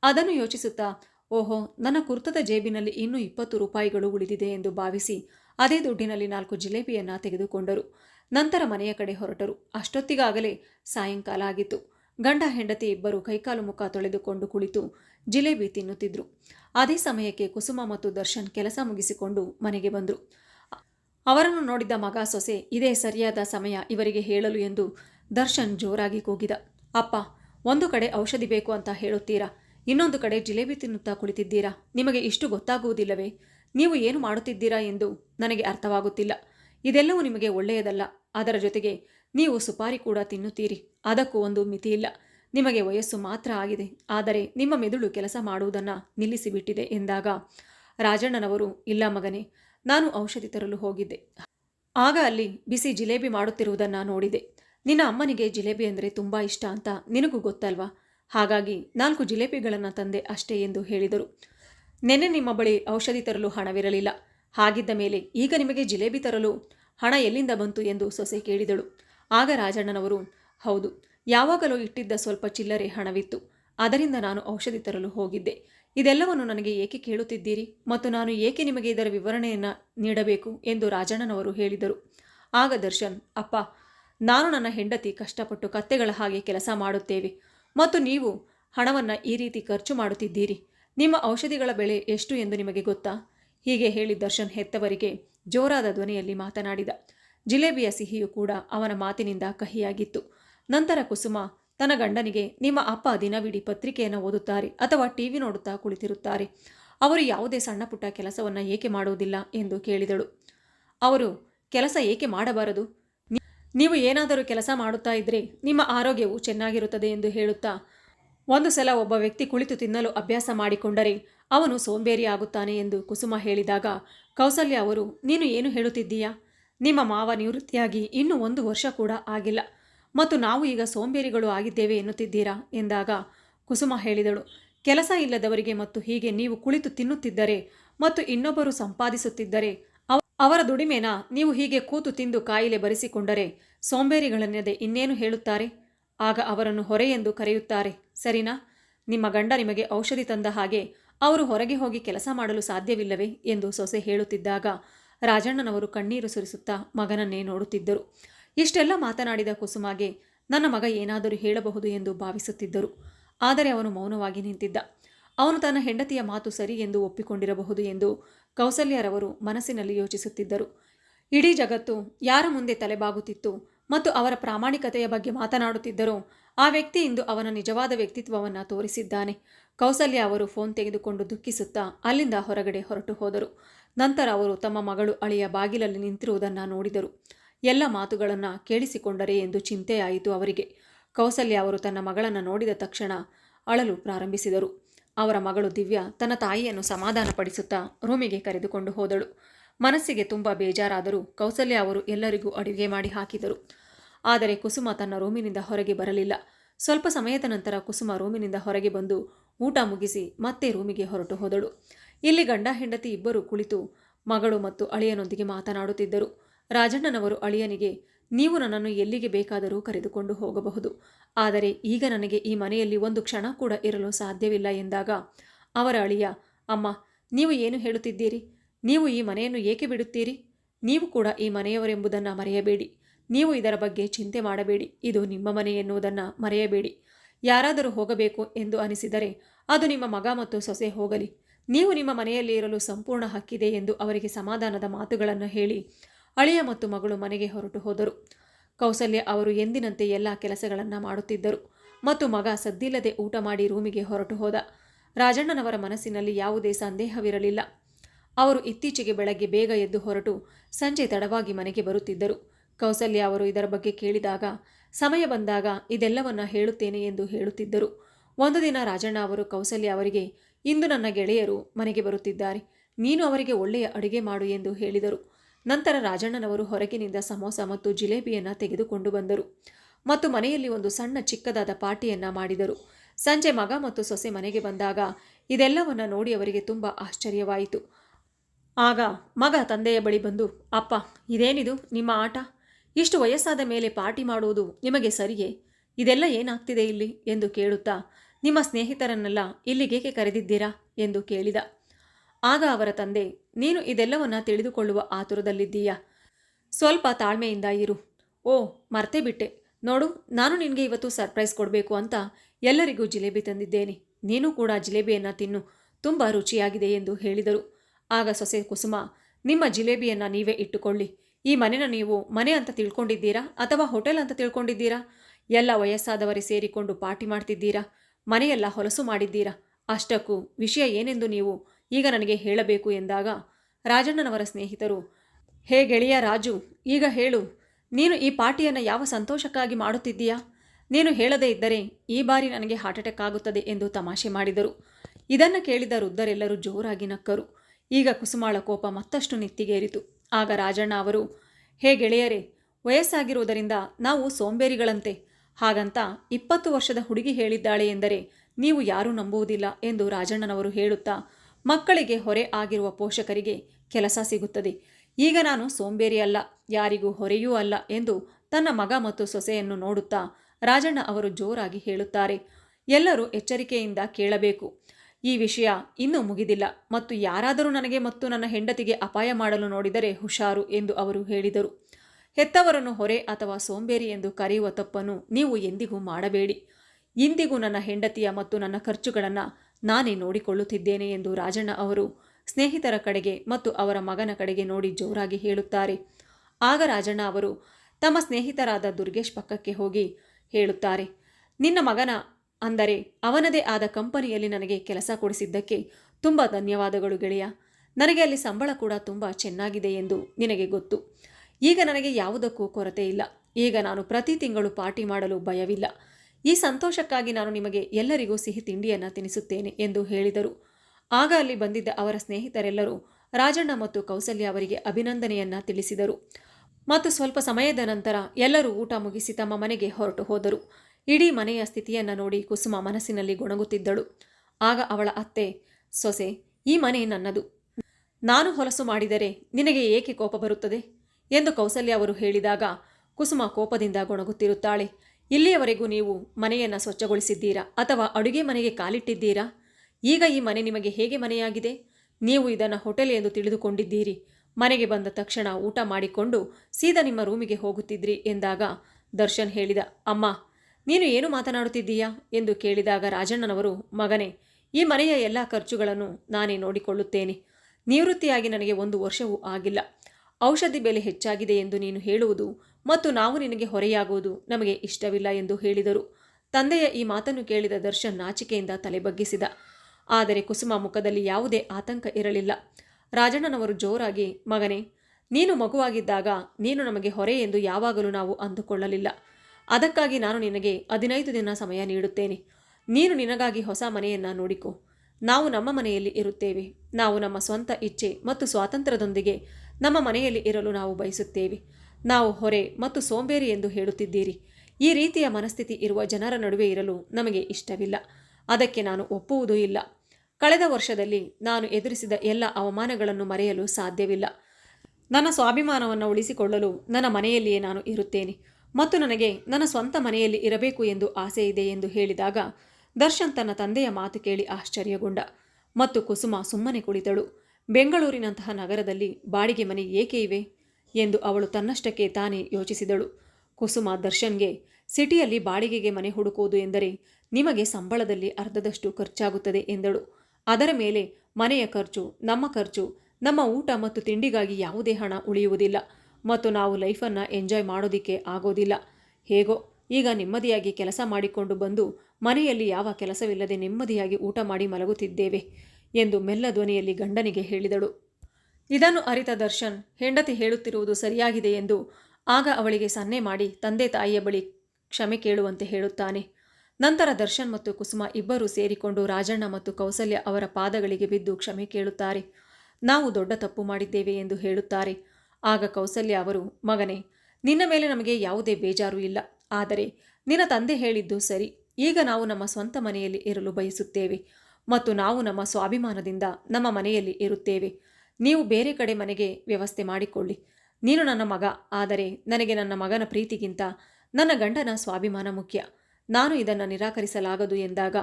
ಅದನ್ನು ಯೋಚಿಸುತ್ತಾ, ಓಹೋ, ನನ್ನ ಕುರ್ತದ ಜೇಬಿನಲ್ಲಿ ಇನ್ನೂ ಇಪ್ಪತ್ತು ರೂಪಾಯಿಗಳು ಉಳಿದಿದೆ ಎಂದು ಭಾವಿಸಿ ಅದೇ ದುಡ್ಡಿನಲ್ಲಿ ನಾಲ್ಕು ಜಿಲೇಬಿಯನ್ನ ತೆಗೆದುಕೊಂಡರು. ನಂತರ ಮನೆಯ ಕಡೆ ಹೊರಟರು. ಅಷ್ಟೊತ್ತಿಗಾಗಲೇ ಸಾಯಂಕಾಲ ಆಗಿತ್ತು. ಗಂಡ ಹೆಂಡತಿ ಇಬ್ಬರು ಕೈಕಾಲು ಮುಖ ತೊಳೆದುಕೊಂಡು ಕುಳಿತು ಜಿಲೇಬಿ ತಿನ್ನುತ್ತಿದ್ರು. ಅದೇ ಸಮಯಕ್ಕೆ ಕುಸುಮ ಮತ್ತು ದರ್ಶನ್ ಕೆಲಸ ಮುಗಿಸಿಕೊಂಡು ಮನೆಗೆ ಬಂದರು. ಅವರನ್ನು ನೋಡಿದ್ದ ಮಗ ಸೊಸೆ, ಇದೇ ಸರಿಯಾದ ಸಮಯ ಇವರಿಗೆ ಹೇಳಲು ಎಂದು ದರ್ಶನ್ ಜೋರಾಗಿ ಕೂಗಿದ. ಅಪ್ಪ, ಒಂದು ಕಡೆ ಔಷಧಿ ಬೇಕು ಅಂತ ಹೇಳುತ್ತೀರಾ? ಇನ್ನೊಂದು ಕಡೆ ಜಿಲೇಬಿ ತಿನ್ನುತ್ತಾ ಕುಳಿತಿದ್ದೀರಾ? ನಿಮಗೆ ಇಷ್ಟು ಗೊತ್ತಾಗುವುದಿಲ್ಲವೇ? ನೀವು ಏನು ಮಾಡುತ್ತಿದ್ದೀರಾ ಎಂದು ನನಗೆ ಅರ್ಥವಾಗುತ್ತಿಲ್ಲ. ಇದೆಲ್ಲವೂ ನಿಮಗೆ ಒಳ್ಳೆಯದಲ್ಲ. ಅದರ ಜೊತೆಗೆ ನೀವು ಸುಪಾರಿ ಕೂಡ ತಿನ್ನುತ್ತೀರಿ. ಅದಕ್ಕೂ ಒಂದು ಮಿತಿಯಿಲ್ಲ. ನಿಮಗೆ ವಯಸ್ಸು ಮಾತ್ರ ಆಗಿದೆ. ಆದರೆ ನಿಮ್ಮ ಮೆದುಳು ಕೆಲಸ ಮಾಡುವುದನ್ನು ನಿಲ್ಲಿಸಿಬಿಟ್ಟಿದೆ ಎಂದಾಗ, ರಾಜಣ್ಣನವರು, ಇಲ್ಲ ಮಗನೇ, ನಾನು ಔಷಧಿ ತರಲು ಹೋಗಿದ್ದೆ. ಆಗ ಅಲ್ಲಿ ಬಿಸಿ ಜಿಲೇಬಿ ಮಾಡುತ್ತಿರುವುದನ್ನು ನೋಡಿದೆ. ನಿನ್ನ ಅಮ್ಮನಿಗೆ ಜಿಲೇಬಿ ಅಂದರೆ ತುಂಬ ಇಷ್ಟ ಅಂತ ನಿನಗೂ ಗೊತ್ತಲ್ವಾ? ಹಾಗಾಗಿ ನಾಲ್ಕು ಜಿಲೇಬಿಗಳನ್ನು ತಂದೆ ಅಷ್ಟೇ ಎಂದು ಹೇಳಿದರು. ನೆನ್ನೆ ನಿಮ್ಮ ಬಳಿ ಔಷಧಿ ತರಲು ಹಣವಿರಲಿಲ್ಲ. ಹಾಗಿದ್ದ ಮೇಲೆ ಈಗ ನಿಮಗೆ ಜಿಲೇಬಿ ತರಲು ಹಣ ಎಲ್ಲಿಂದ ಬಂತು ಎಂದು ಸೊಸೆ ಕೇಳಿದಳು. ಆಗ ರಾಜಣ್ಣನವರು, ಹೌದು, ಯಾವಾಗಲೂ ಇಟ್ಟಿದ್ದ ಸ್ವಲ್ಪ ಚಿಲ್ಲರೆ ಹಣವಿತ್ತು. ಅದರಿಂದ ನಾನು ಔಷಧಿ ತರಲು ಹೋಗಿದ್ದೆ. ಇದೆಲ್ಲವನ್ನು ನನಗೆ ಏಕೆ ಕೇಳುತ್ತಿದ್ದೀರಿ? ಮತ್ತು ನಾನು ಏಕೆ ನಿಮಗೆ ಇದರ ವಿವರಣೆಯನ್ನು ನೀಡಬೇಕು? ಎಂದು ರಾಜಣ್ಣನವರು ಹೇಳಿದರು. ಆಗ ದರ್ಶನ್, ಅಪ್ಪ, ನಾನು ನನ್ನ ಹೆಂಡತಿ ಕಷ್ಟಪಟ್ಟು ಕತ್ತೆಗಳ ಹಾಗೆ ಕೆಲಸ ಮಾಡುತ್ತೇವೆ. ಮತ್ತು ನೀವು ಹಣವನ್ನು ಈ ರೀತಿ ಖರ್ಚು ಮಾಡುತ್ತಿದ್ದೀರಿ. ನಿಮ್ಮ ಔಷಧಿಗಳ ಬೆಲೆ ಎಷ್ಟು ಎಂದು ನಿಮಗೆ ಗೊತ್ತಾ? ಹೀಗೆ ಹೇಳಿ ದರ್ಶನ್ ಹೆತ್ತವರಿಗೆ ಜೋರಾದ ಧ್ವನಿಯಲ್ಲಿ ಮಾತನಾಡಿದ. ಜಿಲೇಬಿಯ ಸಿಹಿಯು ಕೂಡ ಅವನ ಮಾತಿನಿಂದ ಕಹಿಯಾಗಿತ್ತು. ನಂತರ ಕುಸುಮ ತನ್ನ ಗಂಡನಿಗೆ, ನಿಮ್ಮ ಅಪ್ಪ ದಿನವಿಡೀ ಪತ್ರಿಕೆಯನ್ನು ಓದುತ್ತಾರೆ ಅಥವಾ ಟಿವಿ ನೋಡುತ್ತಾ ಕುಳಿತಿರುತ್ತಾರೆ. ಅವರು ಯಾವುದೇ ಸಣ್ಣ ಪುಟ್ಟ ಕೆಲಸವನ್ನು ಏಕೆ ಮಾಡುವುದಿಲ್ಲ ಎಂದು ಕೇಳಿದಳು. ಅವರು, ಕೆಲಸ ಏಕೆ ಮಾಡಬಾರದು? ನೀವು ಏನಾದರೂ ಕೆಲಸ ಮಾಡುತ್ತಾ ಇದ್ದರೆ ನಿಮ್ಮ ಆರೋಗ್ಯವು ಚೆನ್ನಾಗಿರುತ್ತದೆ ಎಂದು ಹೇಳುತ್ತಾ ಒಂದು ಸಲ ಒಬ್ಬ ವ್ಯಕ್ತಿ ಕುಳಿತು ತಿನ್ನಲು ಅಭ್ಯಾಸ ಮಾಡಿಕೊಂಡರೆ ಅವನು ಸೋಂಬೇರಿ ಆಗುತ್ತಾನೆ ಎಂದು ಕುಸುಮ ಹೇಳಿದಾಗ, ಕೌಸಲ್ಯ ಅವರು, ನೀನು ಏನು ಹೇಳುತ್ತಿದ್ದೀಯಾ? ನಿಮ್ಮ ಮಾವ ನಿವೃತ್ತಿಯಾಗಿ ಇನ್ನೂ ಒಂದು ವರ್ಷ ಕೂಡ ಆಗಿಲ್ಲ ಮತ್ತು ನಾವು ಈಗ ಸೋಂಬೇರಿಗಳು ಆಗಿದ್ದೇವೆ ಎನ್ನುತ್ತಿದ್ದೀರಾ? ಎಂದಾಗ ಕುಸುಮ ಹೇಳಿದಳು, ಕೆಲಸ ಇಲ್ಲದವರಿಗೆ ಮತ್ತು ಹೀಗೆ ನೀವು ಕುಳಿತು ತಿನ್ನುತ್ತಿದ್ದರೆ ಮತ್ತು ಇನ್ನೊಬ್ಬರು ಸಂಪಾದಿಸುತ್ತಿದ್ದರೆ ಅವರ ದುಡಿಮೆನ ನೀವು ಹೀಗೆ ಕೂತು ತಿಂದು ಕಾಯಿಲೆ ಬರೆಸಿಕೊಂಡರೆ ಸೋಂಬೇರಿಗಳನ್ನದೆ ಇನ್ನೇನು ಹೇಳುತ್ತಾರೆ? ಆಗ ಅವರನ್ನು ಹೊರೆ ಎಂದು ಕರೆಯುತ್ತಾರೆ ಸರಿನಾ? ನಿಮ್ಮ ಗಂಡ ನಿಮಗೆ ಔಷಧಿ ತಂದ ಹಾಗೆ ಅವರು ಹೊರಗೆ ಹೋಗಿ ಕೆಲಸ ಮಾಡಲು ಸಾಧ್ಯವಿಲ್ಲವೇ ಎಂದು ಸೊಸೆ ಹೇಳುತ್ತಿದ್ದಾಗ ರಾಜಣ್ಣನವರು ಕಣ್ಣೀರು ಸುರಿಸುತ್ತಾ ಮಗನನ್ನೇ ನೋಡುತ್ತಿದ್ದರು. ಇಷ್ಟೆಲ್ಲ ಮಾತನಾಡಿದ ಕುಸುಮಾಗೆ, ನನ್ನ ಮಗ ಏನಾದರೂ ಹೇಳಬಹುದು ಎಂದು ಭಾವಿಸುತ್ತಿದ್ದರು. ಆದರೆ ಅವನು ಮೌನವಾಗಿ ನಿಂತಿದ್ದ. ಅವನು ತನ್ನ ಹೆಂಡತಿಯ ಮಾತು ಸರಿ ಎಂದು ಒಪ್ಪಿಕೊಂಡಿರಬಹುದು ಎಂದು ಕೌಸಲ್ಯರವರು ಮನಸ್ಸಿನಲ್ಲಿ ಯೋಚಿಸುತ್ತಿದ್ದರು. ಇಡೀ ಜಗತ್ತು ಯಾರ ಮುಂದೆ ತಲೆಬಾಗುತ್ತಿತ್ತು ಮತ್ತು ಅವರ ಪ್ರಾಮಾಣಿಕತೆಯ ಬಗ್ಗೆ ಮಾತನಾಡುತ್ತಿದ್ದರೋ ಆ ವ್ಯಕ್ತಿ ಇಂದು ಅವನ ನಿಜವಾದ ವ್ಯಕ್ತಿತ್ವವನ್ನು ತೋರಿಸಿದ್ದಾನೆ. ಕೌಸಲ್ಯ ಅವರು ಫೋನ್ ತೆಗೆದುಕೊಂಡು ದುಃಖಿಸುತ್ತಾ ಅಲ್ಲಿಂದ ಹೊರಗಡೆ ಹೊರಟು ಹೋದರು. ನಂತರ ಅವರು ತಮ್ಮ ಮಗಳು ಅಳಿಯ ಬಾಗಿಲಲ್ಲಿ ನಿಂತಿರುವುದನ್ನು ನೋಡಿದರು. ಎಲ್ಲ ಮಾತುಗಳನ್ನು ಕೇಳಿಸಿಕೊಂಡರೆ ಎಂದು ಚಿಂತೆಯಾಯಿತು ಅವರಿಗೆ. ಕೌಸಲ್ಯ ಅವರು ತನ್ನ ಮಗಳನ್ನು ನೋಡಿದ ತಕ್ಷಣ ಅಳಲು ಪ್ರಾರಂಭಿಸಿದರು. ಅವರ ಮಗಳು ದಿವ್ಯಾ ತನ್ನ ತಾಯಿಯನ್ನು ಸಮಾಧಾನಪಡಿಸುತ್ತಾ ರೂಮಿಗೆ ಕರೆದುಕೊಂಡು ಹೋದಳು. ಮನಸ್ಸಿಗೆ ತುಂಬ ಬೇಜಾರಾದರೂ ಕೌಸಲ್ಯ ಅವರು ಎಲ್ಲರಿಗೂ ಅಡುಗೆ ಮಾಡಿ ಹಾಕಿದರು. ಆದರೆ ಕುಸುಮ ತನ್ನ ರೂಮಿನಿಂದ ಹೊರಗೆ ಬರಲಿಲ್ಲ. ಸ್ವಲ್ಪ ಸಮಯದ ನಂತರ ಕುಸುಮ ರೂಮಿನಿಂದ ಹೊರಗೆ ಬಂದು ಊಟ ಮುಗಿಸಿ ಮತ್ತೆ ರೂಮಿಗೆ ಹೊರಟು ಹೋದಳು. ಇಲ್ಲಿ ಗಂಡ ಹೆಂಡತಿ ಇಬ್ಬರು ಕುಳಿತು ಮಗಳು ಮತ್ತು ಅಳಿಯನೊಂದಿಗೆ ಮಾತನಾಡುತ್ತಿದ್ದರು. ರಾಜಣ್ಣನವರು ಅಳಿಯನಿಗೆ, ನೀವು ನನ್ನನ್ನು ಎಲ್ಲಿಗೆ ಬೇಕಾದರೂ ಕರೆದುಕೊಂಡು ಹೋಗಬಹುದು. ಆದರೆ ಈಗ ನನಗೆ ಈ ಮನೆಯಲ್ಲಿ ಒಂದು ಕ್ಷಣ ಕೂಡ ಇರಲು ಸಾಧ್ಯವಿಲ್ಲ ಎಂದಾಗ ಅವರ ಅಳಿಯ, ಅಮ್ಮ, ನೀವು ಏನು ಹೇಳುತ್ತಿದ್ದೀರಿ? ನೀವು ಈ ಮನೆಯನ್ನು ಏಕೆ ಬಿಡುತ್ತೀರಿ? ನೀವು ಕೂಡ ಈ ಮನೆಯವರೆಂಬುದನ್ನು ಮರೆಯಬೇಡಿ. ನೀವು ಇದರ ಬಗ್ಗೆ ಚಿಂತೆ ಮಾಡಬೇಡಿ. ಇದು ನಿಮ್ಮ ಮನೆ ಎನ್ನುವುದನ್ನು ಮರೆಯಬೇಡಿ. ಯಾರಾದರೂ ಹೋಗಬೇಕು ಎಂದು ಅನಿಸಿದರೆ ಅದು ನಿಮ್ಮ ಮಗ ಮತ್ತು ಸೊಸೆ ಹೋಗಲಿ. ನೀವು ನಿಮ್ಮ ಮನೆಯಲ್ಲಿ ಇರಲು ಸಂಪೂರ್ಣ ಹಕ್ಕಿದೆ ಎಂದು ಅವರಿಗೆ ಸಮಾಧಾನದ ಮಾತುಗಳನ್ನು ಹೇಳಿ ಅಳಿಯ ಮತ್ತು ಮಗಳು ಮನೆಗೆ ಹೊರಟು ಹೋದರು. ಕೌಸಲ್ಯ ಅವರು ಎಂದಿನಂತೆ ಎಲ್ಲ ಕೆಲಸಗಳನ್ನು ಮಾಡುತ್ತಿದ್ದರು ಮತ್ತು ಮಗ ಸದ್ದಿಲ್ಲದೆ ಊಟ ಮಾಡಿ ರೂಮಿಗೆ ಹೊರಟು ಹೋದ. ರಾಜಣ್ಣನವರ ಮನಸ್ಸಿನಲ್ಲಿ ಯಾವುದೇ ಸಂದೇಹವಿರಲಿಲ್ಲ. ಅವರು ಇತ್ತೀಚೆಗೆ ಬೆಳಗ್ಗೆ ಬೇಗ ಎದ್ದು ಹೊರಟು ಸಂಜೆ ತಡವಾಗಿ ಮನೆಗೆ ಬರುತ್ತಿದ್ದರು. ಕೌಸಲ್ಯ ಅವರು ಇದರ ಬಗ್ಗೆ ಕೇಳಿದಾಗ, ಸಮಯ ಬಂದಾಗ ಇದೆಲ್ಲವನ್ನ ಹೇಳುತ್ತೇನೆ ಎಂದು ಹೇಳುತ್ತಿದ್ದರು. ಒಂದು ದಿನ ರಾಜಣ್ಣ ಅವರು ಕೌಸಲ್ಯ ಅವರಿಗೆ, ಇಂದು ನನ್ನ ಗೆಳೆಯರು ಮನೆಗೆ ಬರುತ್ತಿದ್ದಾರೆ, ನೀನು ಅವರಿಗೆ ಒಳ್ಳೆಯ ಅಡುಗೆ ಮಾಡು ಎಂದು ಹೇಳಿದರು. ನಂತರ ರಾಜಣ್ಣನವರು ಹೊರಗಿನಿಂದ ಸಮೋಸ ಮತ್ತು ಜಿಲೇಬಿಯನ್ನು ತೆಗೆದುಕೊಂಡು ಬಂದರು ಮತ್ತು ಮನೆಯಲ್ಲಿ ಒಂದು ಸಣ್ಣ ಚಿಕ್ಕದಾದ ಪಾರ್ಟಿಯನ್ನ ಮಾಡಿದರು. ಸಂಜೆ ಮಗ ಮತ್ತು ಸೊಸೆ ಮನೆಗೆ ಬಂದಾಗ ಇದೆಲ್ಲವನ್ನ ನೋಡಿ ಅವರಿಗೆ ತುಂಬ ಆಶ್ಚರ್ಯವಾಯಿತು. ಆಗ ಮಗ ತಂದೆಯ ಬಳಿ ಬಂದು, ಅಪ್ಪ, ಇದೇನಿದು? ನಿಮ್ಮ ಆಟ? ಇಷ್ಟು ವಯಸ್ಸಾದ ಮೇಲೆ ಪಾರ್ಟಿ ಮಾಡುವುದು ನಿಮಗೆ ಸರಿಯೇ? ಇದೆಲ್ಲ ಏನಾಗ್ತಿದೆ ಇಲ್ಲಿ? ಎಂದು ಕೇಳುತ್ತಾ, ನಿಮ್ಮ ಸ್ನೇಹಿತರನ್ನೆಲ್ಲ ಇಲ್ಲಿಗೇಕೆ ಕರೆದಿದ್ದೀರಾ? ಎಂದು ಕೇಳಿದ. ಆಗ ಅವರ ತಂದೆ, ನೀನು ಇದೆಲ್ಲವನ್ನ ತಿಳಿದುಕೊಳ್ಳುವ ಆತುರದಲ್ಲಿದ್ದೀಯಾ? ಸ್ವಲ್ಪ ತಾಳ್ಮೆಯಿಂದ ಇರು. ಓ, ಮರ್ತೇ ಬಿಟ್ಟೆ. ನೋಡು, ನಾನು ನಿನಗೆ ಇವತ್ತು ಸರ್ಪ್ರೈಸ್ ಕೊಡಬೇಕು ಅಂತ ಎಲ್ಲರಿಗೂ ಜಿಲೇಬಿ ತಂದಿದ್ದೇನೆ. ನೀನು ಕೂಡ ಜಿಲೇಬಿಯನ್ನು ತಿನ್ನು. ತುಂಬ ರುಚಿಯಾಗಿದೆ ಎಂದು ಹೇಳಿದರು. ಆಗ ಸೊಸೆ ಕುಸುಮ, ನಿಮ್ಮ ಜಿಲೇಬಿಯನ್ನು ನೀವೇ ಇಟ್ಟುಕೊಳ್ಳಿ. ಈ ಮನೆನ ನೀವು ಮನೆ ಅಂತ ತಿಳ್ಕೊಂಡಿದ್ದೀರಾ ಅಥವಾ ಹೋಟೆಲ್ ಅಂತ ತಿಳ್ಕೊಂಡಿದ್ದೀರಾ? ಎಲ್ಲ ವಯಸ್ಸಾದವರೇ ಸೇರಿಕೊಂಡು ಪಾರ್ಟಿ ಮಾಡ್ತಿದ್ದೀರಾ? ಮನೆಯೆಲ್ಲ ಹೊಲಸು ಮಾಡಿದ್ದೀರಾ? ಅಷ್ಟಕ್ಕೂ ವಿಷಯ ಏನೆಂದು ನೀವು ಈಗ ನನಗೆ ಹೇಳಬೇಕು ಎಂದಾಗ, ರಾಜಣ್ಣನವರ ಸ್ನೇಹಿತರು, ಹೇ ಗೆಳೆಯ ರಾಜು, ಈಗ ಹೇಳು, ನೀನು ಈ ಪಾರ್ಟಿಯನ್ನು ಯಾವ ಸಂತೋಷಕ್ಕಾಗಿ ಮಾಡುತ್ತಿದ್ದೀಯಾ? ನೀನು ಹೇಳದೇ ಇದ್ದರೆ ಈ ಬಾರಿ ನನಗೆ ಹಾರ್ಟ್ ಅಟ್ಯಾಕ್ ಆಗುತ್ತದೆ ಎಂದು ತಮಾಷೆ ಮಾಡಿದರು. ಇದನ್ನು ಕೇಳಿದ ವೃದ್ಧರೆಲ್ಲರೂ ಜೋರಾಗಿ ನಕ್ಕರು. ಈಗ ಕುಸುಮಾಳ ಕೋಪ ಮತ್ತಷ್ಟು ನೆತ್ತಿಗೇರಿತು. ಆಗ ರಾಜಣ್ಣ ಅವರು, ಹೇ ಗೆಳೆಯರೇ, ವಯಸ್ಸಾಗಿರುವುದರಿಂದ ನಾವು ಸೋಂಬೇರಿಗಳಂತೆ. ಹಾಗಂತ ಇಪ್ಪತ್ತು ವರ್ಷದ ಹುಡುಗಿ ಹೇಳಿದ್ದಾಳೆ ಎಂದರೆ ನೀವು ಯಾರೂ ನಂಬುವುದಿಲ್ಲ ಎಂದು ರಾಜಣ್ಣನವರು ಹೇಳುತ್ತಾ, ಮಕ್ಕಳಿಗೆ ಹೊರೆ ಆಗಿರುವ ಪೋಷಕರಿಗೆ ಕೆಲಸ ಸಿಗುತ್ತದೆ. ಈಗ ನಾನು ಸೋಂಬೇರಿ ಅಲ್ಲ, ಯಾರಿಗೂ ಹೊರೆಯೂ ಅಲ್ಲ ಎಂದು ತನ್ನ ಮಗ ಮತ್ತು ಸೊಸೆಯನ್ನು ನೋಡುತ್ತಾ ರಾಜಣ್ಣ ಅವರು ಜೋರಾಗಿ ಹೇಳುತ್ತಾರೆ. ಎಲ್ಲರೂ ಎಚ್ಚರಿಕೆಯಿಂದ ಕೇಳಬೇಕು. ಈ ವಿಷಯ ಇನ್ನೂ ಮುಗಿದಿಲ್ಲ ಮತ್ತು ಯಾರಾದರೂ ನನಗೆ ಮತ್ತು ನನ್ನ ಹೆಂಡತಿಗೆ ಅಪಾಯ ಮಾಡಲು ನೋಡಿದರೆ ಹುಷಾರು ಎಂದು ಅವರು ಹೇಳಿದರು. ಹೆತ್ತವರನ್ನು ಹೊರೆ ಅಥವಾ ಸೋಂಬೇರಿ ಎಂದು ಕರೆಯುವ ತಪ್ಪನ್ನು ನೀವು ಎಂದಿಗೂ ಮಾಡಬೇಡಿ. ಇಂದಿಗೂ ನನ್ನ ಹೆಂಡತಿಯ ಮತ್ತು ನನ್ನ ಖರ್ಚುಗಳನ್ನು ನಾನೇ ನೋಡಿಕೊಳ್ಳುತ್ತಿದ್ದೇನೆ ಎಂದು ರಾಜಣ್ಣ ಅವರು ಸ್ನೇಹಿತರ ಕಡೆಗೆ ಮತ್ತು ಅವರ ಮಗನ ಕಡೆಗೆ ನೋಡಿ ಜೋರಾಗಿ ಹೇಳುತ್ತಾರೆ. ಆಗ ರಾಜಣ್ಣ ಅವರು, ತಮ್ಮ ಸ್ನೇಹಿತರಾದ ದುರ್ಗೇಶ್ ಪಕ್ಕಕ್ಕೆ ಹೋಗಿ, ಹೇಳುತ್ತಾರೆ. ನಿನ್ನ ಮಗನ ಅಂದರೆ ಅವನದೇ ಆದ ಕಂಪನಿಯಲ್ಲಿ ನನಗೆ ಕೆಲಸ ಕೊಡಿಸಿದ್ದಕ್ಕೆ ತುಂಬ ಧನ್ಯವಾದಗಳು ಗೆಳೆಯ. ನನಗೆ ಅಲ್ಲಿ ಸಂಬಳ ಕೂಡ ತುಂಬ ಚೆನ್ನಾಗಿದೆ ಎಂದು ನಿನಗೆ ಗೊತ್ತು. ಈಗ ನನಗೆ ಯಾವುದಕ್ಕೂ ಕೊರತೆ ಇಲ್ಲ. ಈಗ ನಾನು ಪ್ರತಿ ತಿಂಗಳು ಪಾರ್ಟಿ ಮಾಡಲು ಭಯವಿಲ್ಲ. ಈ ಸಂತೋಷಕ್ಕಾಗಿ ನಾನು ನಿಮಗೆ ಎಲ್ಲರಿಗೂ ಸಿಹಿ ತಿಂಡಿಯನ್ನು ತಿನ್ನಿಸುತ್ತೇನೆ ಎಂದು ಹೇಳಿದರು. ಆಗ ಅಲ್ಲಿ ಬಂದಿದ್ದ ಅವರ ಸ್ನೇಹಿತರೆಲ್ಲರೂ ರಾಜಣ್ಣ ಮತ್ತು ಕೌಸಲ್ಯ ಅವರಿಗೆ ಅಭಿನಂದನೆಯನ್ನು ತಿಳಿಸಿದರು. ಮತ್ತು ಸ್ವಲ್ಪ ಸಮಯದ ನಂತರ ಎಲ್ಲರೂ ಊಟ ಮುಗಿಸಿ ತಮ್ಮ ಮನೆಗೆ ಹೊರಟು ಹೋದರು. ಇಡೀ ಮನೆಯ ಸ್ಥಿತಿಯನ್ನು ನೋಡಿ ಕುಸುಮ ಮನಸ್ಸಿನಲ್ಲಿ ಗೊಣಗುತ್ತಿದ್ದಳು. ಆಗ ಅವಳ ಅತ್ತೆ, ಸೊಸೆ, ಈ ಮನೆ ನನ್ನದು. ನಾನು ಹೊಲಸು ಮಾಡಿದರೆ ನಿನಗೆ ಏಕೆ ಕೋಪ ಬರುತ್ತದೆ? ಎಂದು ಕೌಸಲ್ಯ ಅವರು ಹೇಳಿದಾಗ ಕುಸುಮ ಕೋಪದಿಂದ ಗೊಣಗುತ್ತಿರುತ್ತಾಳೆ. ಇಲ್ಲಿಯವರೆಗೂ ನೀವು ಮನೆಯನ್ನು ಸ್ವಚ್ಛಗೊಳಿಸಿದ್ದೀರಾ ಅಥವಾ ಅಡುಗೆ ಮನೆಗೆ ಕಾಲಿಟ್ಟಿದ್ದೀರಾ? ಈಗ ಈ ಮನೆ ನಿಮಗೆ ಹೇಗೆ ಮನೆಯಾಗಿದೆ? ನೀವು ಇದನ್ನು ಹೋಟೆಲ್ ಎಂದು ತಿಳಿದುಕೊಂಡಿದ್ದೀರಿ. ಮನೆಗೆ ಬಂದ ತಕ್ಷಣ ಊಟ ಮಾಡಿಕೊಂಡು ಸೀದಾ ನಿಮ್ಮ ರೂಮಿಗೆ ಹೋಗುತ್ತಿದ್ರಿ ಎಂದಾಗ ದರ್ಶನ್ ಹೇಳಿದ, ಅಮ್ಮ ನೀನು ಏನು ಮಾತನಾಡುತ್ತಿದ್ದೀಯಾ? ಎಂದು ಕೇಳಿದಾಗ ರಾಜಣ್ಣನವರು, ಮಗನೇ, ಈ ಮನೆಯ ಎಲ್ಲ ಖರ್ಚುಗಳನ್ನು ನಾನೇ ನೋಡಿಕೊಳ್ಳುತ್ತೇನೆ. ನಿವೃತ್ತಿಯಾಗಿ ನನಗೆ ಒಂದು ವರ್ಷವೂ ಆಗಿಲ್ಲ. ಔಷಧಿ ಬೆಲೆ ಹೆಚ್ಚಾಗಿದೆ ಎಂದು ನೀನು ಹೇಳುವುದು ಮತ್ತು ನಾವು ನಿನಗೆ ಹೊರೆಯಾಗುವುದು ನಮಗೆ ಇಷ್ಟವಿಲ್ಲ ಎಂದು ಹೇಳಿದರು. ತಂದೆಯ ಈ ಮಾತನ್ನು ಕೇಳಿದ ದರ್ಶನ್ ನಾಚಿಕೆಯಿಂದ ತಲೆಬಗ್ಗಿಸಿದ. ಆದರೆ ಕುಸುಮ ಮುಖದಲ್ಲಿ ಯಾವುದೇ ಆತಂಕ ಇರಲಿಲ್ಲ. ರಾಜಣ್ಣನವರು ಜೋರಾಗಿ, ಮಗನೇ, ನೀನು ಮಗುವಾಗಿದ್ದಾಗ ನೀನು ನಮಗೆ ಹೊರೆ ಎಂದು ಯಾವಾಗಲೂ ನಾವು ಅಂದುಕೊಳ್ಳಲಿಲ್ಲ. ಅದಕ್ಕಾಗಿ ನಾನು ನಿನಗೆ ಹದಿನೈದು ದಿನ ಸಮಯ ನೀಡುತ್ತೇನೆ. ನೀನು ನಿನಗಾಗಿ ಹೊಸ ಮನೆಯನ್ನು ನೋಡಿಕೊ. ನಾವು ನಮ್ಮ ಮನೆಯಲ್ಲಿ ಇರುತ್ತೇವೆ. ನಾವು ನಮ್ಮ ಸ್ವಂತ ಇಚ್ಛೆ ಮತ್ತು ಸ್ವಾತಂತ್ರ್ಯದೊಂದಿಗೆ ನಮ್ಮ ಮನೆಯಲ್ಲಿ ಇರಲು ನಾವು ಬಯಸುತ್ತೇವೆ. ನಾವು ಹೊರೆ ಮತ್ತು ಸೋಂಬೇರಿ ಎಂದು ಹೇಳುತ್ತಿದ್ದೀರಿ. ಈ ರೀತಿಯ ಮನಸ್ಥಿತಿ ಇರುವ ಜನರ ನಡುವೆ ಇರಲು ನಮಗೆ ಇಷ್ಟವಿಲ್ಲ. ಅದಕ್ಕೆ ನಾನು ಒಪ್ಪುವುದೂ ಇಲ್ಲ. ಕಳೆದ ವರ್ಷದಲ್ಲಿ ನಾನು ಎದುರಿಸಿದ ಎಲ್ಲ ಅವಮಾನಗಳನ್ನು ಮರೆಯಲು ಸಾಧ್ಯವಿಲ್ಲ. ನನ್ನ ಸ್ವಾಭಿಮಾನವನ್ನು ಉಳಿಸಿಕೊಳ್ಳಲು ನನ್ನ ಮನೆಯಲ್ಲಿಯೇ ನಾನು ಇರುತ್ತೇನೆ. ಮತ್ತು ನನಗೆ ನನ್ನ ಸ್ವಂತ ಮನೆಯಲ್ಲಿ ಇರಬೇಕು ಎಂದು ಆಸೆ ಇದೆ ಎಂದು ಹೇಳಿದಾಗ ದರ್ಶನ್ ತನ್ನ ತಂದೆಯ ಮಾತು ಕೇಳಿ ಆಶ್ಚರ್ಯಗೊಂಡ. ಮತ್ತು ಕುಸುಮ ಸುಮ್ಮನೆ ಕುಳಿತಳು. ಬೆಂಗಳೂರಿನಂತಹ ನಗರದಲ್ಲಿ ಬಾಡಿಗೆ ಮನೆ ಏಕೆ ಇವೆ? ಎಂದು ಅವಳು ತನ್ನಷ್ಟಕ್ಕೆ ತಾನೇ ಯೋಚಿಸಿದಳು. ಕುಸುಮ ದರ್ಶನ್ಗೆ, ಸಿಟಿಯಲ್ಲಿ ಬಾಡಿಗೆಗೆ ಮನೆ ಹುಡುಕುವುದು ಎಂದರೆ ನಿಮಗೆ ಸಂಬಳದಲ್ಲಿ ಅರ್ಧದಷ್ಟು ಖರ್ಚಾಗುತ್ತದೆ ಎಂದಳು. ಅದರ ಮೇಲೆ ಮನೆಯ ಖರ್ಚು, ನಮ್ಮ ಖರ್ಚು, ನಮ್ಮ ಊಟ ಮತ್ತು ತಿಂಡಿಗಾಗಿ ಯಾವುದೇ ಹಣ ಉಳಿಯುವುದಿಲ್ಲ. ಮತ್ತು ನಾವು ಲೈಫನ್ನು ಎಂಜಾಯ್ ಮಾಡೋದಿಕ್ಕೆ ಆಗೋದಿಲ್ಲ. ಹೇಗೋ, ಈಗ ನೆಮ್ಮದಿಯಾಗಿ ಕೆಲಸ ಮಾಡಿಕೊಂಡು ಬಂದು ಮನೆಯಲ್ಲಿ ಯಾವ ಕೆಲಸವಿಲ್ಲದೆ ನೆಮ್ಮದಿಯಾಗಿ ಊಟ ಮಾಡಿ ಮಲಗುತ್ತಿದ್ದೇವೆ ಎಂದು ಮೆಲ್ಲ ಧ್ವನಿಯಲ್ಲಿ ಗಂಡನಿಗೆ ಹೇಳಿದಳು. ಇದನ್ನು ಅರಿತ ದರ್ಶನ್, ಹೆಂಡತಿ ಹೇಳುತ್ತಿರುವುದು ಸರಿಯಾಗಿದೆ ಎಂದು ಆಗ ಅವಳಿಗೆ ಸನ್ನೆ ಮಾಡಿ ತಂದೆ ತಾಯಿಯ ಬಳಿ ಕ್ಷಮೆ ಕೇಳುವಂತೆ ಹೇಳುತ್ತಾನೆ. ನಂತರ ದರ್ಶನ್ ಮತ್ತು ಕುಸುಮ ಇಬ್ಬರೂ ಸೇರಿಕೊಂಡು ರಾಜಣ್ಣ ಮತ್ತು ಕೌಸಲ್ಯ ಅವರ ಪಾದಗಳಿಗೆ ಬಿದ್ದು ಕ್ಷಮೆ ಕೇಳುತ್ತಾರೆ. ನಾವು ದೊಡ್ಡ ತಪ್ಪು ಮಾಡಿದ್ದೇವೆ ಎಂದು ಹೇಳುತ್ತಾರೆ. ಆಗ ಕೌಸಲ್ಯ ಅವರು, ಮಗನೇ, ನಿನ್ನ ಮೇಲೆ ನಮಗೆ ಯಾವುದೇ ಬೇಜಾರು ಇಲ್ಲ. ಆದರೆ ನಿನ್ನ ತಂದೆ ಹೇಳಿದ್ದು ಸರಿ. ಈಗ ನಾವು ನಮ್ಮ ಸ್ವಂತ ಮನೆಯಲ್ಲಿ ಇರಲು ಬಯಸುತ್ತೇವೆ. ಮತ್ತು ನಾವು ನಮ್ಮ ಸ್ವಾಭಿಮಾನದಿಂದ ನಮ್ಮ ಮನೆಯಲ್ಲಿ ಇರುತ್ತೇವೆ. ನೀವು ಬೇರೆ ಕಡೆ ಮನೆಗೆ ವ್ಯವಸ್ಥೆ ಮಾಡಿಕೊಳ್ಳಿ. ನೀನು ನನ್ನ ಮಗ. ಆದರೆ ನನಗೆ ನನ್ನ ಮಗನ ಪ್ರೀತಿಗಿಂತ ನನ್ನ ಗಂಡನ ಸ್ವಾಭಿಮಾನ ಮುಖ್ಯ. ನಾನು ಇದನ್ನು ನಿರಾಕರಿಸಲಾಗದು ಎಂದಾಗ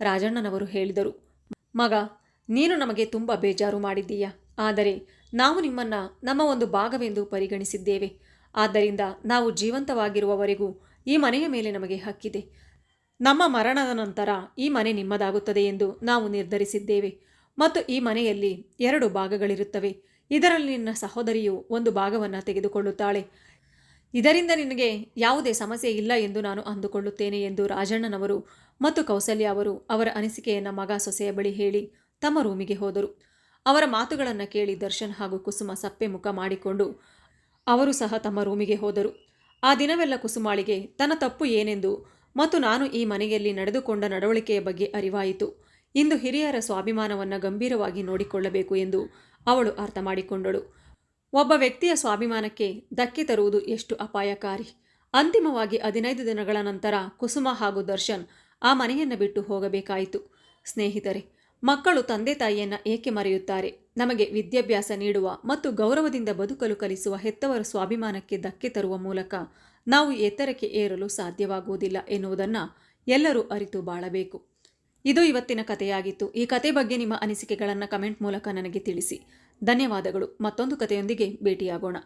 ರಾಜಣ್ಣನವರು ಹೇಳಿದರು, ಮಗ, ನೀನು ನಮಗೆ ತುಂಬ ಬೇಜಾರು ಮಾಡಿದ್ದೀಯ? ಆದರೆ ನಾವು ನಿಮ್ಮನ್ನು ನಮ್ಮ ಒಂದು ಭಾಗವೆಂದು ಪರಿಗಣಿಸಿದ್ದೇವೆ. ಆದ್ದರಿಂದ ನಾವು ಜೀವಂತವಾಗಿರುವವರೆಗೂ ಈ ಮನೆಯ ಮೇಲೆ ನಮಗೆ ಹಕ್ಕಿದೆ. ನಮ್ಮ ಮರಣದ ನಂತರ ಈ ಮನೆ ನಿಮ್ಮದಾಗುತ್ತದೆ ಎಂದು ನಾವು ನಿರ್ಧರಿಸಿದ್ದೇವೆ. ಮತ್ತು ಈ ಮನೆಯಲ್ಲಿ ಎರಡು ಭಾಗಗಳಿರುತ್ತವೆ. ಇದರಲ್ಲಿ ನಿನ್ನ ಸಹೋದರಿಯು ಒಂದು ಭಾಗವನ್ನು ತೆಗೆದುಕೊಳ್ಳುತ್ತಾಳೆ. ಇದರಿಂದ ನಿನಗೆ ಯಾವುದೇ ಸಮಸ್ಯೆ ಇಲ್ಲ ಎಂದು ನಾನು ಅಂದುಕೊಳ್ಳುತ್ತೇನೆ ಎಂದು ರಾಜಣ್ಣನವರು ಮತ್ತು ಕೌಸಲ್ಯ ಅವರು ಅವರ ಅನಿಸಿಕೆಯನ್ನು ಮಗ ಸೊಸೆಯ ಬಳಿ ಹೇಳಿ ತಮ್ಮ ರೂಮಿಗೆ ಹೋದರು. ಅವರ ಮಾತುಗಳನ್ನು ಕೇಳಿ ದರ್ಶನ್ ಹಾಗೂ ಕುಸುಮ ಸಪ್ಪೆ ಮುಖ ಮಾಡಿಕೊಂಡು ಅವರು ಸಹ ತಮ್ಮ ರೂಮಿಗೆ ಹೋದರು. ಆ ದಿನವೆಲ್ಲ ಕುಸುಮಾಳಿಗೆ, ತನ್ನ ತಪ್ಪು ಏನೆಂದು ಮತ್ತು ನಾನು ಈ ಮನೆಯಲ್ಲಿ ನಡೆದುಕೊಂಡ ನಡವಳಿಕೆಯ ಬಗ್ಗೆ ಅರಿವಾಯಿತು. ಇಂದು ಹಿರಿಯರ ಸ್ವಾಭಿಮಾನವನ್ನು ಗಂಭೀರವಾಗಿ ನೋಡಿಕೊಳ್ಳಬೇಕು ಎಂದು ಅವಳು ಅರ್ಥ ಮಾಡಿಕೊಂಡಳು. ಒಬ್ಬ ವ್ಯಕ್ತಿಯ ಸ್ವಾಭಿಮಾನಕ್ಕೆ ಧಕ್ಕೆ ತರುವುದು ಎಷ್ಟು ಅಪಾಯಕಾರಿ. ಅಂತಿಮವಾಗಿ ಹದಿನೈದು ದಿನಗಳ ನಂತರ ಕುಸುಮ ಹಾಗೂ ದರ್ಶನ್ ಆ ಮನೆಯನ್ನು ಬಿಟ್ಟು ಹೋಗಬೇಕಾಯಿತು. ಸ್ನೇಹಿತರೆ ಮಕ್ಕಳು ತಂದೆ ತಾಯಿಯನ್ನ ಏಕೆ ಮರೆಯುತ್ತಾರೆ? ನಮಗೆ ವಿದ್ಯಾಭ್ಯಾಸ ನೀಡುವ ಮತ್ತು ಗೌರವದಿಂದ ಬದುಕಲು ಕಲಿಸುವ ಹೆತ್ತವರ ಸ್ವಾಭಿಮಾನಕ್ಕೆ ಧಕ್ಕೆ ತರುವ ಮೂಲಕ ನಾವು ಎತ್ತರಕ್ಕೆ ಏರಲು ಸಾಧ್ಯವಾಗುವುದಿಲ್ಲ ಎನ್ನುವುದನ್ನು ಎಲ್ಲರೂ ಅರಿತು ಬಾಳಬೇಕು. ಇದು ಇವತ್ತಿನ ಕಥೆಯಾಗಿತ್ತು. ಈ ಕತೆ ಬಗ್ಗೆ ನಿಮ್ಮ ಅನಿಸಿಕೆಗಳನ್ನು ಕಮೆಂಟ್ ಮೂಲಕ ನನಗೆ ತಿಳಿಸಿ. ಧನ್ಯವಾದಗಳು. ಮತ್ತೊಂದು ಕಥೆಯೊಂದಿಗೆ ಭೇಟಿಯಾಗೋಣ.